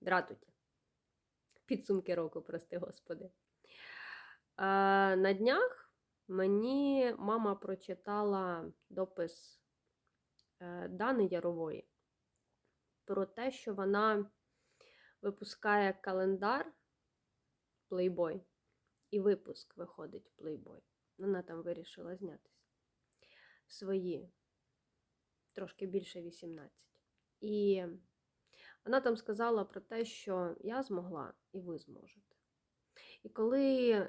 Дратуті. Підсумки року, прости господи. А, на днях мені мама прочитала допис е, Дани Ярової про те, що вона випускає календар Playboy, і випуск виходить Playboy. Вона там вирішила знятися. Свої трошки більше 18. І вона там сказала про те, що я змогла і ви зможете. І коли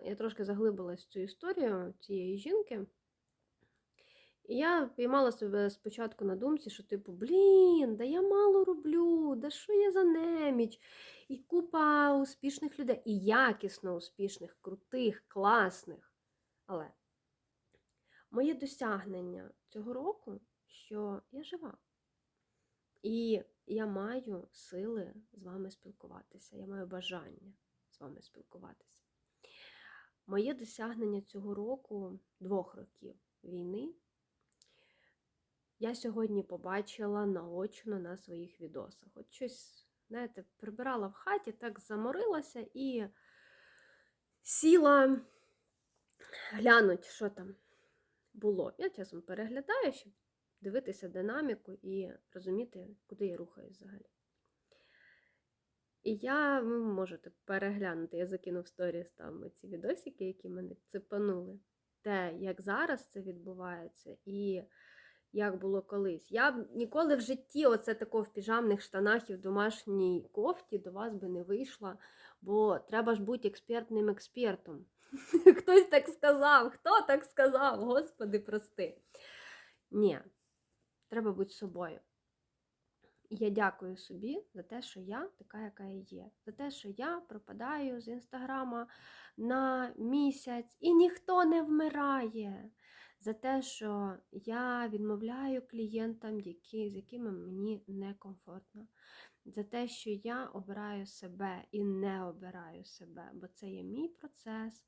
я трошки заглибилась в цю історію цієї жінки, я піймала себе спочатку на думці, що, типу, блін, да я мало роблю, да що я за неміч? І купа успішних людей, і якісно успішних, крутих, класних. Але моє досягнення цього року, що я жива. І я маю сили з вами спілкуватися, я маю бажання з вами спілкуватися. Моє досягнення цього року, двох років війни, я сьогодні побачила наочно на своїх відосах. От щось, знаєте, прибирала в хаті, так заморилася і сіла глянуть, що там було. Я часом переглядаю, щоб дивитися динаміку і розуміти, куди я рухаюсь взагалі. І я, ви можете переглянути, я закинув сторіс там ці відосики, які мене цепанули. Те, як зараз це відбувається, і як було колись. Я б ніколи в житті, оце тако в піжамних штанах і в домашній кофті до вас би не вийшла, бо треба ж бути експертним експертом. Хтось так сказав, хто так сказав? Господи, прости. Ні, треба бути собою. Я дякую собі за те, що я така, яка я є. За те, що я пропадаю з інстаграма на місяць і ніхто не вмирає. За те, що я відмовляю клієнтам, які, з якими мені некомфортно. За те, що я обираю себе і не обираю себе, бо це є мій процес,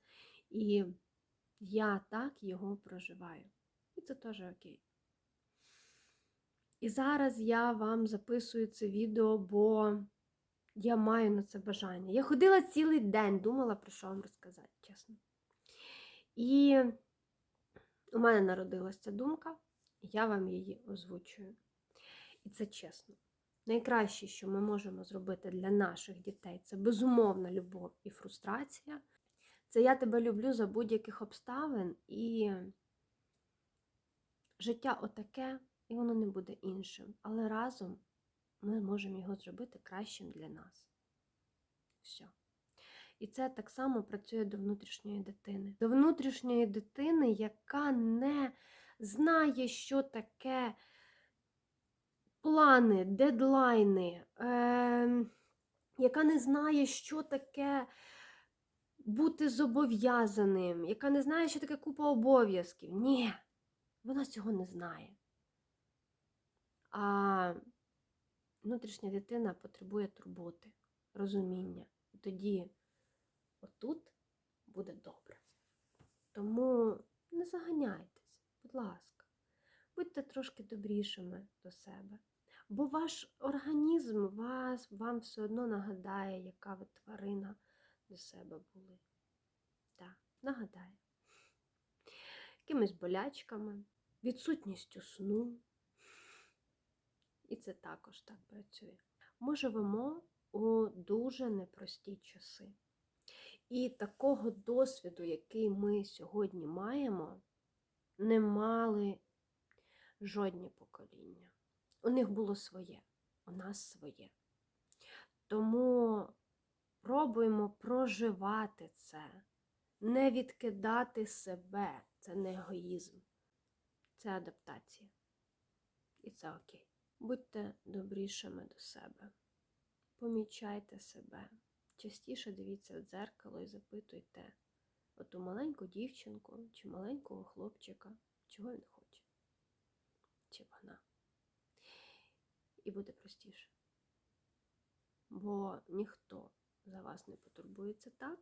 і я так його проживаю. І це теж окей. І зараз я вам записую це відео, бо я маю на це бажання. Я ходила цілий день, думала, про що вам розказати, чесно. І у мене народилася ця думка, я вам її озвучую. І це чесно. Найкраще, що ми можемо зробити для наших дітей, це безумовна любов і фрустрація. Це я тебе люблю за будь-яких обставин, і життя отаке, і воно не буде іншим. Але разом ми можемо його зробити кращим для нас. Все. І це так само працює до внутрішньої дитини. До внутрішньої дитини, яка не знає, що таке плани, дедлайни, е, яка не знає, що таке бути зобов'язаним, яка не знає, що таке купа обов'язків. Ні, вона цього не знає. А внутрішня дитина потребує турботи, розуміння. І тоді отут буде добре. Тому не заганяйтесь, будь ласка, будьте трошки добрішими до себе. Бо ваш організм вас, вам все одно нагадає, яка ви тварина до себе були. Так, нагадає. Якимись болячками, відсутністю сну. Це також так працює. Ми живемо у дуже непрості часи. І такого досвіду, який ми сьогодні маємо, не мали жодні покоління. У них було своє, у нас своє. Тому пробуємо проживати це, не відкидати себе. Це не егоїзм, це адаптація. І це окей. Будьте добрішими до себе. Помічайте себе. Частіше дивіться в дзеркало і запитуйте оту маленьку дівчинку чи маленького хлопчика, чого він хоче, чи вона. І буде простіше. Бо ніхто за вас не потурбується так,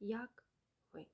як ви.